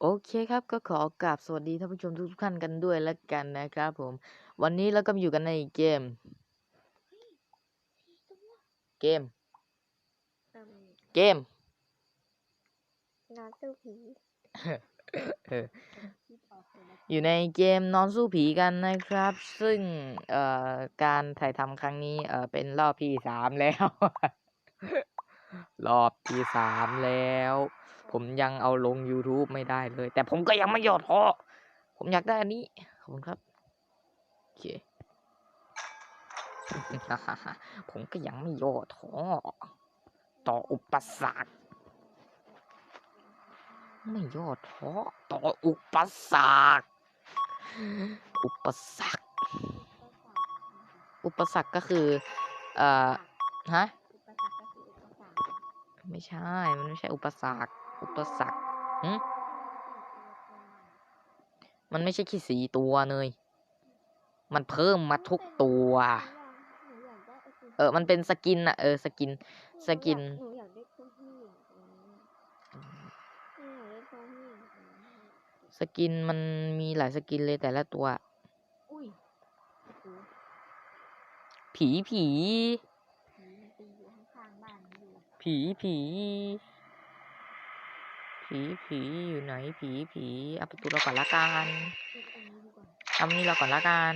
โอเคครับก็ขอกราบสวัสดีท่านผู้ชมทุกๆท่านกันด้วยแล้วกันนะครับผม วันนี้เราก็มาอยู่กันในเกม เกมอืมเกมนอนสู้ผีเอออยู่ในเกมนอนสู้ผีกันนะครับ ซึ่งเอ่อการถ่ายทำครั้งนี้เอ่อเป็นรอบที่สามแล้ว รอบที่สามแล้ว ผมยังเอาลง YouTube ไม่ได้เลย แต่ผมก็ยังไม่ย่อท้อผมอยากได้อันนี้ ขอบคุณครับ โอเค ผมก็ยังไม่ย่อท้อต่ออุปสรรค ไม่ย่อท้อต่ออุปสรรค อุปสรรค อุปสรรคก็คือ เอ่อ ฮะ อุปสรรคก็คืออุปสรรค ไม่ใช่ มันไม่ใช่อุปสรรค อุปสรรคหึมันไม่ใช่แค่สีตัวเลย มันเพิ่มมาทุกตัวหนูอยากได้ไติมเออ มันเป็นสกินอะเออ สกิน สกินหนูอยากได้ตัวผู้หญิงตัวนี้หนูอยากได้ตัวผู้หญิงตัวนี้สกินมันมีหลายสกินเลยแต่ละตัวอุ้ยโอ้โหผีผีผีมันตีอยู่ข้างๆบ้านนี่อยู่ ผีผี ผีผีอยู่ไหน ผีผีเอาประตูเราก่อนละกันเอ็กอันนี้ดีกว่าทำนี่เราก่อนละกัน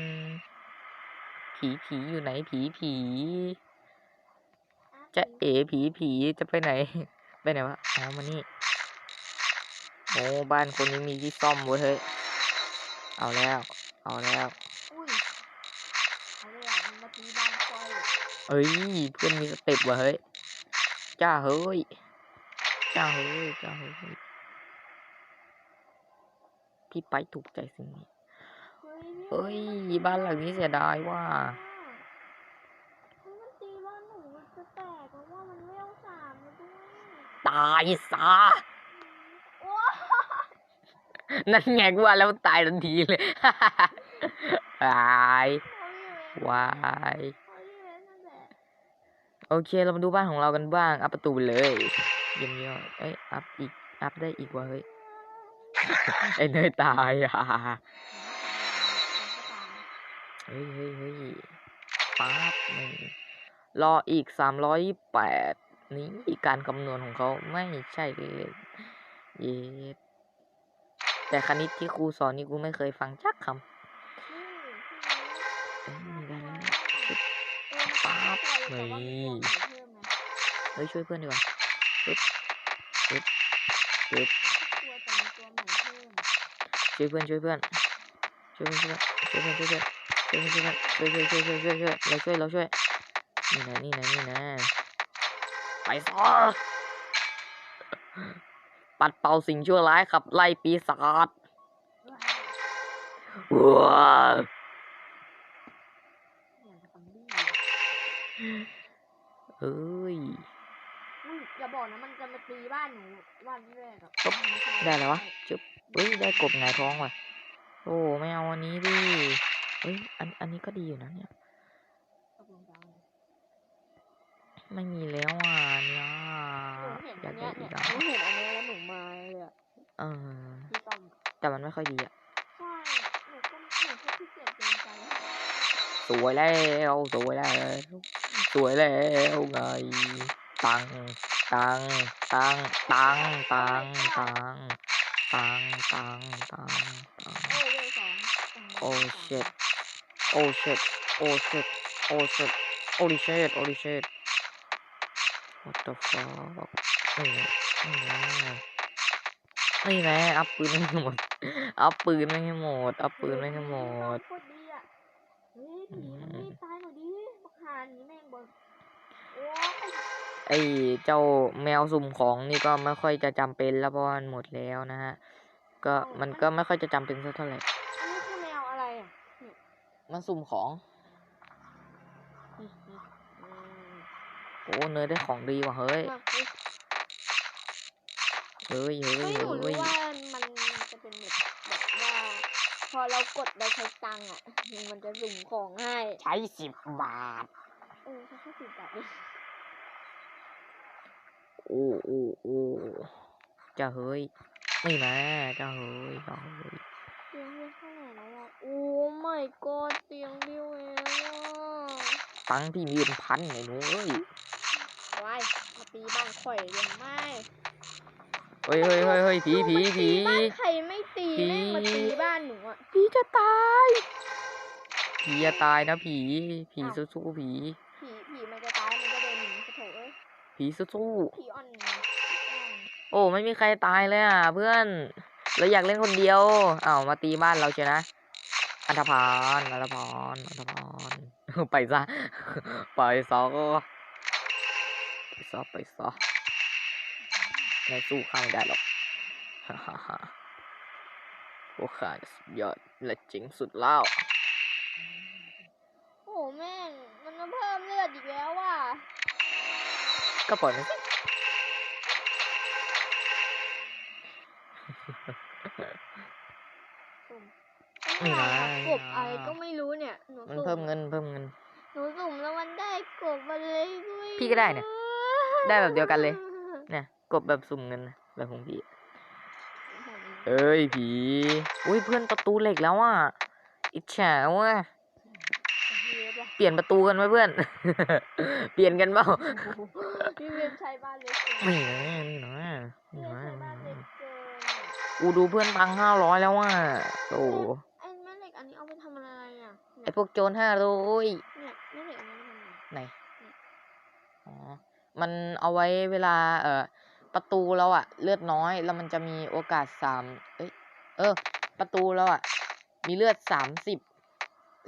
ผีผีอยู่ไหน ผีผีจะเอ๋ผีผีจะไปไหน ไปไหนวะอ๋อมานี่โอ้บ้านคนนี้มีที่ซ่อมเว้ยเฮ้ยเอาแล้ว เอาแล้วอุ้ยอะไรอะมันมาตีบ้านคอยเอ้ยเพื่อนมีสเต็ปว่ะเฮ้ย จ้าเฮ้ย จ้าเฮ้ย จ้าเฮ้ย พี่ไปถูกใจสิ่งนี้ เฮ้ยพี่เฮ้ยบ้านหลังนี้เสียดายว่าเฮ้ยมันตีบ้านหนูมันจะแตกเพราะว่ามันเลี้ยวสามแล้วด้วยตายซะโอ้นั่นไงกูว่าแล้วตายทันทีเลยตายวาย โอเคเรามาดูบ้านของเรากันบ้าง อัพประตูไปเลยเยี่ยมยอดเอ้ยอัพอีกอัพได้อีกว่ะเฮ้ยไอ้เนยตายอะเฮ้ยเฮ้ยเฮ้ยป๊าบนี่รออีกสามร้อยแปดนี่การคำนวณของเขาไม่ใช่เลยเย็ดแต่คณิตที่ครูสอนนี่กูไม่เคยฟังจักคำ ปั๊บนี่เฮ้ยช่วยเพื่อนดีกว่าปึ๊บปึ๊บปึ๊บช่วยเพื่อนช่วยเพื่อนช่วยเพื่อนช่วยเพื่อนช่วยเพื่อนช่วยเพื่อนช่วยเพื่อนช่วยช่วยช่วยช่วยช่วยช่วยเราช่วยเราช่วยนี่นะนี่นะนี่นะไปซะปัดเป่าสิ่งชั่วร้ายขับไล่ปีศาจว้าว เอ้ยอย่าบอกนะมันจะมาตีบ้านหนูวันแรกอะปุ๊บได้แล้ววะจุ๊บเฮ้ยได้กบหงายท้องว่ะ โอ้ไม่เอาอันนี้ดิเฮ้ยอันอันนี้ก็ดีอยู่นะเนี่ยตกลงจะเอาไงไม่มีแล้วอะเนี่ยหนูเห็นออัยานกเนี้ได้ยอีเนี่ยกอะหนูเห็นอันเนี้ยแล้วหนูมาเลยอะเออที่ต้อมแต่มันไม่ค่อยดีอะ ใช่หนูก็หนูแค่ขี้เกียจเกินใจ ส วยแล้วสวยแล้ว สวยแล้วไงตังตังตังตังตังตังตังตังตังตังโอ้เวลสองโอ้ shit โอ้ shit โอ้ shit โอ้ shit holy shit holy shit what the fuck นี่ไงนี่ไงนี่ไงอัพปืนไม่ให้หมด อัพปืนไม่ให้หมด อัพปืนไม่ให้หมดโคตรดีอะ เฮ้ยผีมันไม่ตายหน่อยดิบักหานี้แม่งบนโอ้ยไอ้เจ้าแมวสุ่มของนี่ก็ไม่ค่อยจะจำเป็นแล้วเพราะว่ามันหมดแล้วนะฮะ ก็มันก็ไม่ค่อยจะจำเป็นสักเท่าไหร่อันนี้คือแมวอะไรอะมันสุ่มของอืมอืมอืมโอ้เนยได้ของดีว่ะเฮ้ยมาเฮ้ยเฮ้ยเฮ้ย อเรากดเราใช้ตังค์อะ มันจะสุ่มของให้ใช้สิบบาท เออใช้แค่สิบบาทเองโอ้โอ้โอ้จะเฮ้ยนี่นะเจ้าเฮ้ยเจ้าเฮ้ยเตียงเดียวเท่าไหร่แล้วอะ โอ้ my god เตียงเดียวเองอะตังค์พี่มีเป็นพันไงหนูเอ้ยว้ายมาตีบ้านข่อยยังไม่ เฮ้ยเฮ้ยเฮ้ยเฮ้ยผีผีผีบ้านใครไม่ตี ผีแม่งมาตีบ้านหนูอะผีจะตาย ผีจะตายนะผี ผีอ้าวสู้ๆผี ผีผีมันจะตายมันก็เดินหนีกระโถเอ้ยผีสู้ผีอ่อนผีอ่อนๆโอ้ไม่มีใครตายเลยอะ เพื่อนเราอยากเล่นคนเดียวอ้าวมาตีบ้านเราเชียวนะอันธพาลอันธพาลอันธพาลไปซะไปซะไปซะไปซะไม่สู้ข้าไม่ได้หรอกฮ่าฮ่า ฮ่าพวกขายสุดยอดและเจ๋งสุดแล้วโอ้แม่งมันมาเพิ่มเลือดอีกแล้วว่ะก็ปล่อยมันสิสุ่มนี่นะกบอะไรก็ไม่รู้เนี่ยหนูมันสุ่เพิ่มเงินเพิ่มเงินหนูสุ่มแล้วมันได้กบอะไรก็ไม่พี่ก็ได้เนี่ย ได้แบบเดียวกันเลย เนี่ยกบแบบสุ่มเงินนะแบบของพี่ เอ้ยผี อุ้ยเพื่อนประตูเหล็กแล้วอะ อิจฉาว่ะ เปลี่ยนประตูกันไหมเพื่อน เปลี่ยนกันเปล่าพี่เวียนใช้บ้านเล็กเกินนี่นะนี่นะพี่นี่เวียนนะใช้บ้านเล็กเกินกูดูเพื่อนตังห้าร้อยแล้วอะโอ้ไอ้แม่เหล็กอันนี้เอาไปทำอะไรอะไอพวกโจรห้าร้อยเนี่ยแม่เหล็กอันนี้เอาไปทำอะไรไหน อ๋อ มันเอาไว้เวลา เอ่อ ประตูเราอะเลือดน้อยแล้วมันจะมีโอกาสสามเอ้ยเออ ประตูเราอะมีเลือดสามสิบ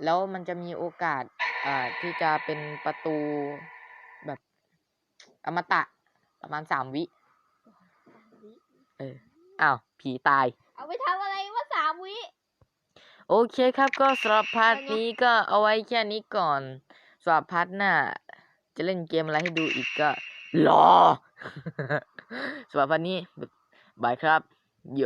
แล้วมันจะมีโอกาสอ่าที่จะเป็นประตูแบบอมตะประมาณสามวิ เอออ้าวผีตาย เอาไปทำอะไรว่าสามวิ โอเคครับก็สำหรับพาร์ทอะไรนะนี้ก็เอาไว้แค่นี้ก่อนสำหรับพาร์ทหน้า จะเล่นเกมอะไรให้ดูอีกก็รอ สำหรับวันนี้บายครับโย